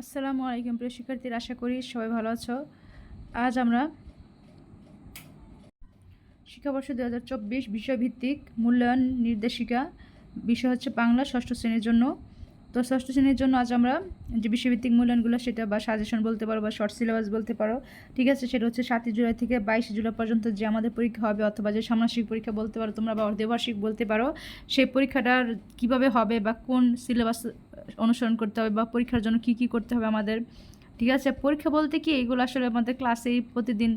আসসালামু আলাইকুম প্রিয় শিক্ষার্থীরা, আশা করি সবাই ভালো আছো। আজ আমরা শিক্ষাবর্ষ দু হাজার চব্বিশ বিষয়ভিত্তিক মূল্যায়ন নির্দেশিকা, বিষয় হচ্ছে বাংলা ষষ্ঠ শ্রেণির জন্য। তো ষষ্ঠ শ্রেণির জন্য আজ আমরা যে বিষয়ভিত্তিক মূল্যায়নগুলো, সেটা বা সাজেশন বলতে পারো বা শর্ট সিলেবাস বলতে পারো, ঠিক আছে? সেটা হচ্ছে সাতই জুলাই থেকে বাইশে জুলাই পর্যন্ত যে আমাদের পরীক্ষা হবে অথবা যে ষান্মাসিক পরীক্ষা বলতে পারো তোমরা বা অর্ধবার্ষিক বলতে পারো, সেই পরীক্ষাটার কীভাবে হবে বা কোন সিলেবাস অনুসরণ করতে হবে বা পরীক্ষার জন্য কি কি করতে হবে আমাদের। ঠিক আছে? পরীক্ষা বলতে কি, এগুলো আসলে আমাদের ক্লাসেই প্রতিদিন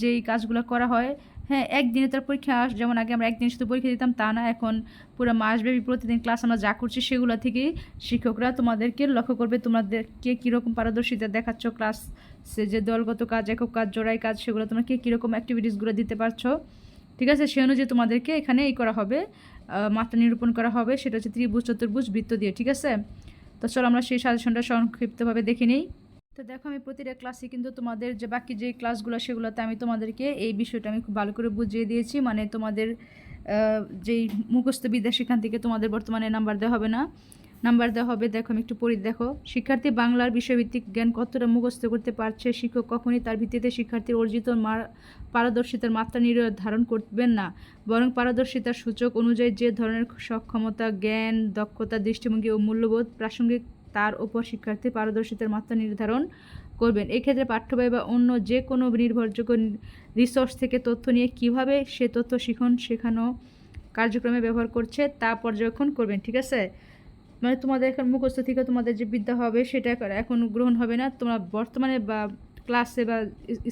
যেই কাজগুলো করা হয় হ্যাঁ একদিনে তার পরীক্ষা আস- যেমন আগে আমরা একদিন শুধু পরীক্ষা দিতাম, তা না, এখন পুরো মাসব্যাপী প্রতিদিন ক্লাস আমরা যা করছি সেগুলো থেকেই শিক্ষকরা তোমাদেরকে লক্ষ্য করবে, তোমাদেরকে কীরকম পারদর্শিতা দেখাচ্ছ ক্লাস সে যে দলগত কাজ, একক কাজ, জোড়াই কাজ, সেগুলো তোমরা কে কীরকম অ্যাক্টিভিটিসগুলো দিতে পারছ। ঠিক আছে? সে অনুযায়ী তোমাদেরকে এখানে এই করা হবে মাত্রা নিরূপণ করা হবে, সেটা হচ্ছে ত্রিভুজ, চতুর্ভুজ, বৃত্ত দিয়ে, ঠিক আছে? তো চলো আমরা সেই সাজেশনটা সংক্ষিপ্তভাবে দেখে নিই। তো দেখো, আমি প্রতিটা ক্লাসে কিন্তু তোমাদের যে বাকি যে ক্লাসগুলো সেগুলোতে আমি তোমাদেরকে এই বিষয়টা আমি খুব ভালো করে বুঝিয়ে দিয়েছি। মানে তোমাদের যেই মুখস্থ বিদ্যা সেখান থেকে তোমাদের বর্তমানে নাম্বার দেওয়া হবে না। নাম্বার দেওয়া হবে, দেখো আমি একটু পড়ি, দেখো। শিক্ষার্থী বাংলার বিষয়ভিত্তিক জ্ঞান কতটা মুখস্থ করতে পারছে, শিক্ষক কখনই তার ভিত্তিতে শিক্ষার্থীর অর্জিত পারদর্শিতার মাত্রা নির্ধারণ করবেন না। বরং পারদর্শিতার সূচক অনুযায়ী যে ধরনের সক্ষমতা, জ্ঞান, দক্ষতা, দৃষ্টিভঙ্গি ও মূল্যবোধ প্রাসঙ্গিক, তার ওপর শিক্ষার্থীর পারদর্শিতার মাত্রা নির্ধারণ করবেন। এক্ষেত্রে পাঠ্যবই বা অন্য যে কোনো নির্ভরযোগ্য রিসোর্স থেকে তথ্য নিয়ে কীভাবে সে তথ্য শিখন, শেখানো কার্যক্রমে ব্যবহার করছে তা পর্যবেক্ষণ করবেন, ঠিক আছে? মানে তোমাদের এখন মুখস্থ থেকে তোমাদের যে বিদ্যা হবে সেটা এখন গ্রহণ হবে না। তোমরা বর্তমানে বা ক্লাসে বা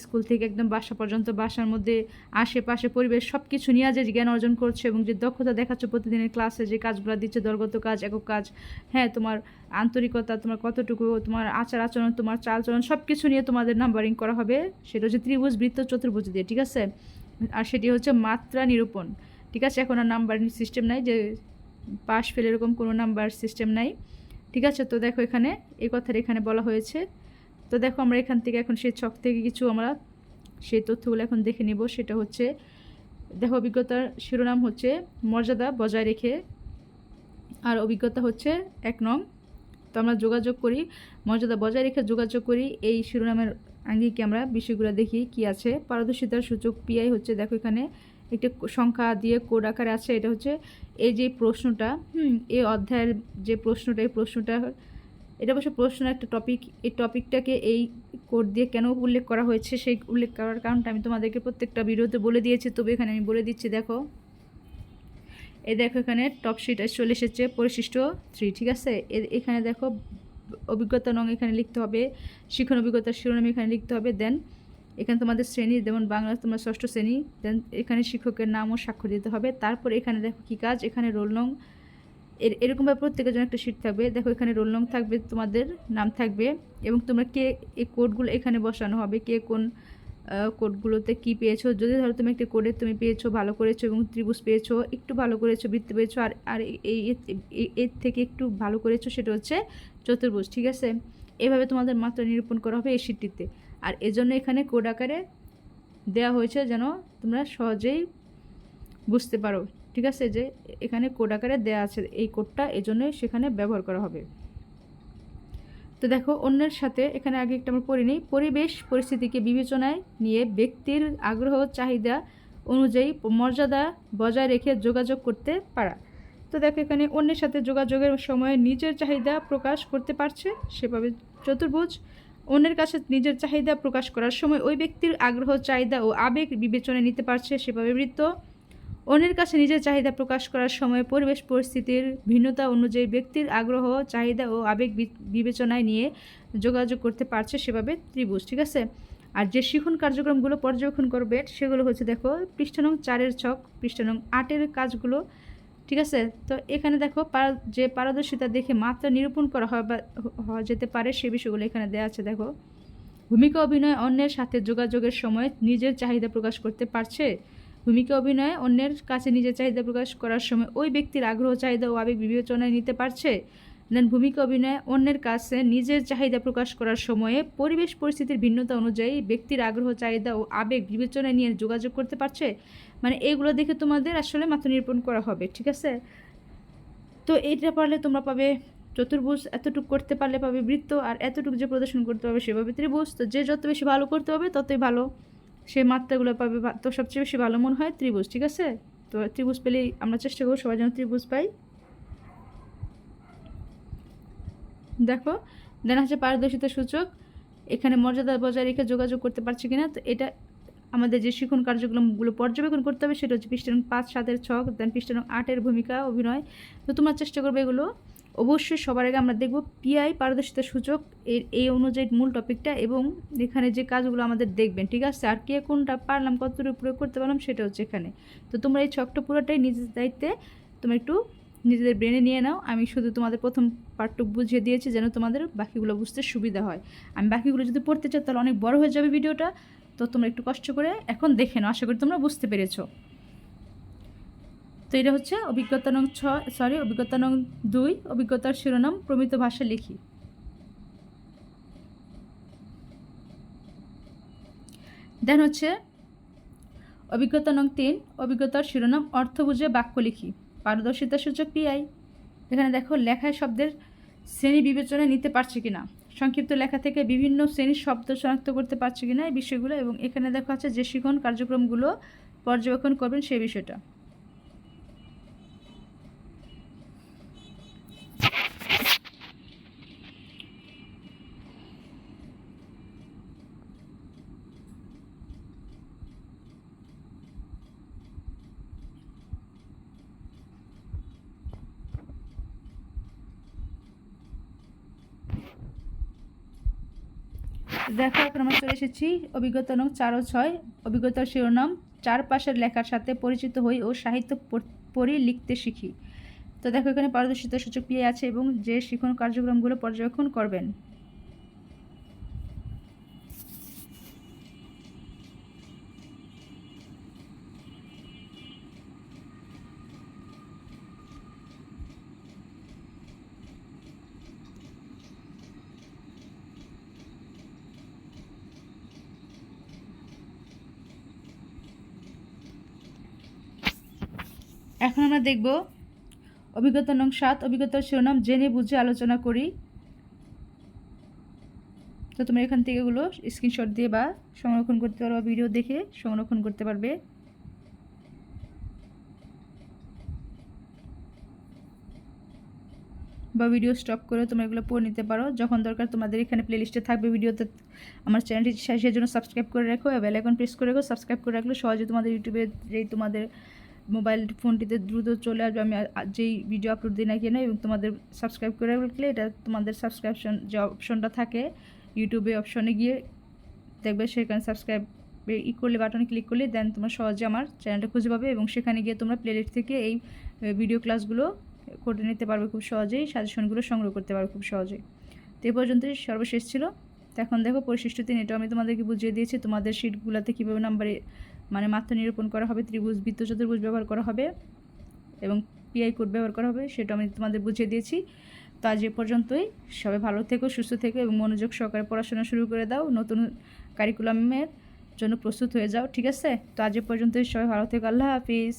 স্কুল থেকে একদম বাসা পর্যন্ত, বাসার মধ্যে, আশেপাশে পরিবেশ সব কিছু নিয়ে যে জ্ঞান অর্জন করছে এবং যে দক্ষতা দেখাচ্ছ প্রতিদিনের ক্লাসে যে কাজগুলো দিচ্ছে, দলগত কাজ, একক কাজ হ্যাঁ তোমার আন্তরিকতা, তোমার কতটুকু, তোমার আচার আচরণ, তোমার চালচলন সব কিছু নিয়ে তোমাদের নাম্বারিং করা হবে। সেটা হচ্ছে ত্রিভুজ, বৃত্ত, চতুর্ভুজ দিয়ে, ঠিক আছে? আর সেটি হচ্ছে মাত্রা নিরূপণ, ঠিক আছে? এখন আর নাম্বারিং সিস্টেম নাই যে পাস ফেল এরকম কোনো নাম্বার সিস্টেম নাই। ঠিক আছে? তো দেখো এখানে, এই কথাটা এখানে বলা হয়েছে। তো দেখো আমরা এখান থেকে এখন সেই ছক থেকে কিছু আমরা সেই তথ্যগুলো এখন দেখে নিব। সেটা হচ্ছে, দেখো অভিজ্ঞতার শিরোনাম হচ্ছে মর্যাদা বজায় রেখে আর অভিজ্ঞতা হচ্ছে এক নং। তো আমরা যোগাযোগ করি, মর্যাদা বজায় রেখে যোগাযোগ করি। এই শিরোনামের আঙ্গিকে আমরা বিষয়গুলো দেখি কি আছে। পারদর্শিতার সূচক পিআই হচ্ছে, দেখো এখানে একটি সংখ্যা দিয়ে কোড আকারে আছে, এটা হচ্ছে এই যে প্রশ্নটা, হুম, এই অধ্যায়ের যে প্রশ্নটা, এই প্রশ্নটা, এটা অবশ্য প্রশ্ন একটা টপিক এই টপিকটাকে এই কোড দিয়ে কেন উল্লেখ করা হয়েছে সেই উল্লেখ করার কারণটা আমি তোমাদেরকে প্রত্যেকটা ভিডিওতে বলে দিয়েছি, তবে এখানে আমি বলে দিচ্ছি, দেখো। এই দেখো এখানে টপ শিট চলে এসেছে পরিশিষ্ট থ্রি ঠিক আছে? এ- এখানে দেখো, অভিজ্ঞতা নং এখানে লিখতে হবে, শিক্ষণ অভিজ্ঞতার শিরোনাম এখানে লিখতে হবে দেন এখানে তোমাদের শ্রেণি, যেমন বাংলা তোমরা ষষ্ঠ শ্রেণি দেন এখানে শিক্ষকের নাম ও স্বাক্ষর দিতে হবে। তারপর এখানে দেখো কী কাজ, এখানে রোল নং এর এরকমভাবে প্রত্যেকের জন্য একটা শিট থাকবে। দেখো এখানে রোল নং থাকবে, তোমাদের নাম থাকবে এবং তোমরা কে, এই কোডগুলো এখানে বসানো হবে, কে কোন কোডগুলোতে কি পেয়েছ। যদি ধরো তুমি একটা কোডে তুমি পেয়েছ, ভালো করেছ এবং ত্রিভুজ পেয়েছ, একটু ভালো করেছ, বৃত্তি পেয়েছ, আর আর এই এর থেকে একটু ভালো করেছ, সেটা হচ্ছে চতুর্ভুজ, ঠিক আছে? এভাবে তোমাদের মাত্রা নিরূপণ করা হবে এই শিটটিতে আর এজন্য এখানে কোড আকারে দেওয়া হয়েছে যেন তোমরা সহজেই বুঝতে পারো, ঠিক আছে? যে এখানে কোড আকারে দেওয়া আছে, এই কোডটা এজন্যই সেখানে ব্যবহার করা হবে। তো দেখো, অন্যের সাথে, এখানে আগে একটা আমরা পড়ে নিই। পরিবেশ পরিস্থিতিকে বিবেচনায় নিয়ে ব্যক্তির আগ্রহ, চাহিদা অনুযায়ী মর্যাদা বজায় রেখে যোগাযোগ করতে পারা। তো দেখো, এখানে অন্যের সাথে যোগাযোগের সময় নিজের চাহিদা প্রকাশ করতে পারছে, সেভাবে চতুর্ভুজ। অন্যের কাছে নিজের চাহিদা প্রকাশ করার সময় ওই ব্যক্তির আগ্রহ, চাহিদা ও আবেগ বিবেচনায় নিতে পারছে সেভাবে বৃত্ত। অন্যের কাছে নিজের চাহিদা প্রকাশ করার সময় পরিবেশ পরিস্থিতির ভিন্নতা অনুযায়ী ব্যক্তির আগ্রহ, চাহিদা ও আবেগ বিবেচনায় নিয়ে যোগাযোগ করতে পারছে সেভাবে ত্রিভুজ, ঠিক আছে? আর যে শিখন কার্যক্রমগুলো পর্যবেক্ষণ করবে সেগুলো হচ্ছে দেখো, পৃষ্ঠানং চারের ছক পৃষ্ঠা নং আটের কাজগুলো ঠিক আছে? তো এখানে দেখো যে পারদর্শিতা দেখে মাত্রা নিরূপণ করা বা হওয়া যেতে পারে সে বিষয়গুলো এখানে দেওয়া আছে, দেখো। ভূমিকা অভিনয় অন্যের সাথে যোগাযোগের সময় নিজের চাহিদা প্রকাশ করতে পারছে। ভূমিকা অভিনয়ে অন্যের কাছে নিজের চাহিদা প্রকাশ করার সময় ওই ব্যক্তির আগ্রহ, চাহিদা ও আবেগ বিবেচনায় নিতে পারছে। দেন ভূমিকা অভিনয়ে অন্যের কাছে নিজের চাহিদা প্রকাশ করার সময়ে পরিবেশ পরিস্থিতির ভিন্নতা অনুযায়ী ব্যক্তির আগ্রহ, চাহিদা ও আবেগ বিবেচনায় নিয়ে যোগাযোগ করতে পারছে। মানে এইগুলো দেখে তোমাদের আসলে মাত্রা নিরূপণ করা হবে, ঠিক আছে? তো এইটা পারলে তোমরা পাবে চতুর্ভুজ, এতটুকু করতে পারলে পাবে বৃত্ত, আর এতটুকু যে প্রদর্শন করতে পারবে সেভাবে ত্রিভুজ। তো যে যত বেশি ভালো করতে পারবে, ততই ভালো। সেই মাত্রাগুলো পাবে তো সবচেয়ে বেশি ভালো মনে হয় ত্রিভুজ, ঠিক আছে? তো ত্রিভুজ পেলেই আমরা চেষ্টা করব সবাই যেন ত্রিভুজ পাই। দেখো দেন হচ্ছে পারদর্শিতা সূচক। এখানে মর্যাদা বজায় রেখে যোগাযোগ করতে পারছি কিনা, তো এটা আমাদের যে শিখন কার্যক্রমগুলো পর্যবেক্ষণ করতে হবে, সেটা হচ্ছে পৃষ্ঠা নং পাঁচ, সাতের ছক দেন পৃষ্ঠা নং আটের ভূমিকা, অভিনয়। তো তোমরা চেষ্টা করবে এগুলো। অবশ্যই সবার আগে আমরা দেখব পিআই পারদর্শিতা সূচক এর এই অনুযায়ী মূল টপিকটা এবং এখানে যে কাজগুলো আমাদের দেখবেন, ঠিক আছে? আর কে কোনটা পারলাম, কতটুকু প্রয়োগ করতে পারলাম, সেটা হচ্ছে এখানে। তো তোমরা এই ছকটা পুরোটাই নিজের দায়িত্বে তোমরা একটু নিজেদের ব্রেনে নিয়ে নাও। আমি শুধু তোমাদের প্রথম পার্টটুক বুঝিয়ে দিয়েছি যেন তোমাদের বাকিগুলো বুঝতে সুবিধা হয়। আমি বাকিগুলো যদি পড়তে চাও, তাহলে অনেক বড় হয়ে যাবে ভিডিওটা। তো তোমরা একটু কষ্ট করে এখন দেখে নাও। আশা করি তোমরা বুঝতে পেরেছ। তো এটা হচ্ছে অভিজ্ঞতা নং ছ সরি অভিজ্ঞতা নং দুই, অভিজ্ঞতার শিরোনাম প্রমিত ভাষা লিখি। দেন হচ্ছে অভিজ্ঞতা নং তিন, অভিজ্ঞতার শিরোনাম অর্থ বুঝে বাক্য লিখি। পারদর্শিতা সূচক পিআই এখানে দেখো লেখায় শব্দের শ্রেণি বিবেচনায় নিতে পারছে কিনা। সংক্ষিপ্ত লেখা থেকে বিভিন্ন শ্রেণির শব্দ শনাক্ত করতে পারছে কিনা এই বিষয়গুলো, এবং এখানে দেখা আছে যে শিখন কার্যক্রমগুলো পর্যবেক্ষণ করবেন সেই বিষয়টা। দেখো এখন চলে এসেছি। অভিজ্ঞতা নং চার ও ছয়। অভিজ্ঞতার শিরোনাম, চারপাশের লেখার সাথে পরিচিত হই ও সাহিত্য পড়ি, লিখতে শিখি। তো দেখো এখানে পারদর্শিতা সূচক পেয়ে আছে এবং যে শিখন কার্যক্রমগুলো পর্যবেক্ষণ করবেন। এখন আমরা দেখব অভিজ্ঞতা নং সাত, অভিজ্ঞতার শিরোনাম জেনে বুঝে আলোচনা করি। তো তোমরা এখান থেকে এগুলো স্ক্রিনশট দিয়ে বা সংরক্ষণ করতে পারো বা ভিডিও দেখে সংরক্ষণ করতে পারবে। বা ভিডিও স্টপ করে তোমরা এগুলো পড়ে নিতে পারো। যখন দরকার তোমাদের এখানে প্লেলিস্টে থাকবে ভিডিওতে আমার চ্যানেলটি সেই জন্য সাবস্ক্রাইব করে রাখো বেল আইকন প্রেস করে রাখো। সাবস্ক্রাইব করে রাখলে সহজে তোমাদের ইউটিউবে যেই তোমাদের মোবাইল ফোনটিতে দ্রুত চলে আসবে। আমি যেই ভিডিও আপলোড দিই না কেন, এবং তোমাদের সাবস্ক্রাইব করে রাখলে এটা তোমাদের সাবস্ক্রিপশন যে অপশনটা থাকে ইউটিউবে অপশনে গিয়ে দেখবে, সেখানে সাবস্ক্রাইব ই করলে বাটনে ক্লিক করলে দেন তোমরা সহজে আমার চ্যানেলটা খুঁজে পাবে এবং সেখানে গিয়ে তোমরা প্লেলিস্ট থেকে এই ভিডিও ক্লাসগুলো করে নিতে পারবে খুব সহজেই সাজেশনগুলো সংগ্রহ করতে পারবে খুব সহজেই। তো এই পর্যন্তই সর্বশেষ ছিল। তো এখন দেখো, পরিশিষ্ট তিন, এটাও আমি তোমাদেরকে বুঝিয়ে দিয়েছি, তোমাদের শিটগুলোতে কীভাবে নাম্বারে মানে মাত্রা নিরূপণ করা হবে, ত্রিভুজ বৃত্ত চতুর্ভুজ ব্যবহার করা হবে এবং পিআই কোড ব্যবহার করা হবে, সেটা আমি তোমাদের বুঝিয়ে দিয়েছি। তো আজ এ পর্যন্তই। সবাই ভালো থেকো, সুস্থ থেকো এবং মনোযোগ সহকারে পড়াশোনা শুরু করে দাও। নতুন কারিকুলামের জন্য প্রস্তুত হয়ে যাও, ঠিক আছে? তো আজ এ পর্যন্তই। সবাই ভালো থেকো। আল্লাহ হাফিজ।